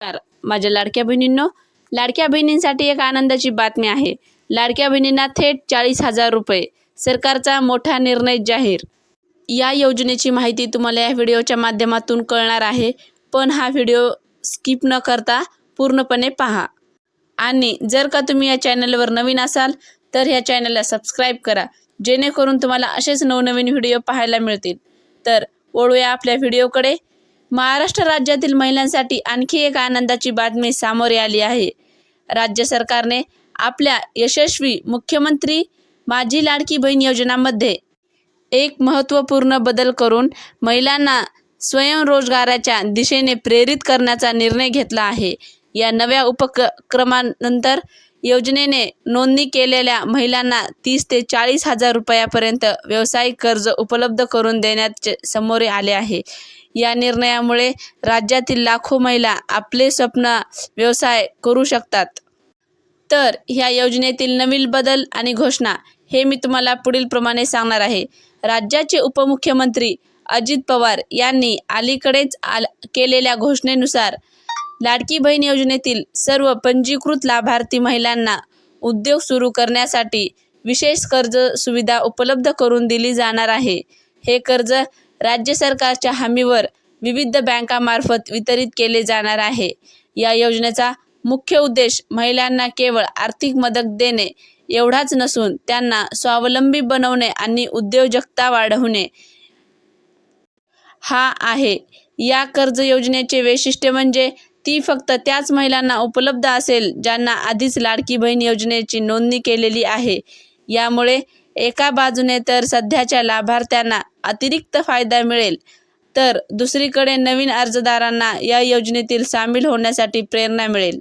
नमस्कार. माझ्या लाडक्या बहिणींनो लाडक्या बहिणींसाठी एक आनंदाची बातमी आहे. लाडक्या बहिणींना थेट चाळीस हजार रुपये सरकारचा मोठा निर्णय जाहीर. या योजनेची माहिती तुम्हाला या व्हिडिओच्या माध्यमातून कळणार आहे. पण हा व्हिडिओ स्किप न करता पूर्णपणे पहा. आणि जर का तुम्ही या चॅनलवर नवीन असाल तर ह्या चॅनलला सबस्क्राईब करा. जेणेकरून तुम्हाला असेच नवनवीन व्हिडिओ पाहायला मिळतील. तर वळूया आपल्या व्हिडिओकडे. महाराष्ट्र राज्यातील महिलांसाठी आणखी एक आनंदाची बातमी सामोरे आली आहे. राज्य सरकारने आपल्या यशस्वी मुख्यमंत्री माझी लाडकी बहीण योजनामध्ये एक महत्त्वपूर्ण बदल करून महिलांना स्वयंरोजगाराच्या दिशेने प्रेरित करण्याचा निर्णय घेतला आहे. या नव्या उपक्रमानंतर योजनेने नोंदणी केलेल्या महिलांना तीस ते चाळीस हजार रुपयापर्यंत व्यावसायिक कर्ज उपलब्ध करून देण्याचे समोर आले आहे. या निर्णयामुळे राज्यातील लाखो महिला आपले स्वप्न व्यवसाय करू शकतात. तर ह्या योजनेतील नवीन बदल आणि घोषणा हे मी तुम्हाला पुढील प्रमाणे सांगणार आहे. राज्याचे उपमुख्यमंत्री अजित पवार यांनी अलीकडेच आल केलेल्या घोषणेनुसार लाडकी बहीण योजनेतील सर्व पंजीकृत लाभार्थी महिलांना उद्योग सुरू करण्यासाठी विशेष कर्ज सुविधा उपलब्ध करून दिली जाणार आहे. हे कर्ज राज्य सरकारच्या हमीवर विविध बँकामार्फत वितरित केले जाणार आहे. या योजनेचा मुख्य उद्देश महिलांना केवळ आर्थिक मदत देणे एवढाच नसून त्यांना स्वावलंबी बनवणे आणि उद्योजकता वाढवणे हा आहे. या कर्ज योजनेचे वैशिष्ट्य म्हणजे ती फक्त त्याच महिलांना उपलब्ध असेल ज्यांना आधीच लाडकी बहीण योजनेची नोंदणी केलेली आहे. यामुळे एका बाजूने तर सध्याच्या लाभार्थ्यांना अतिरिक्त फायदा मिळेल तर दुसरीकडे नवीन अर्जदारांना या योजनेतील सामील होण्यासाठी प्रेरणा मिळेल.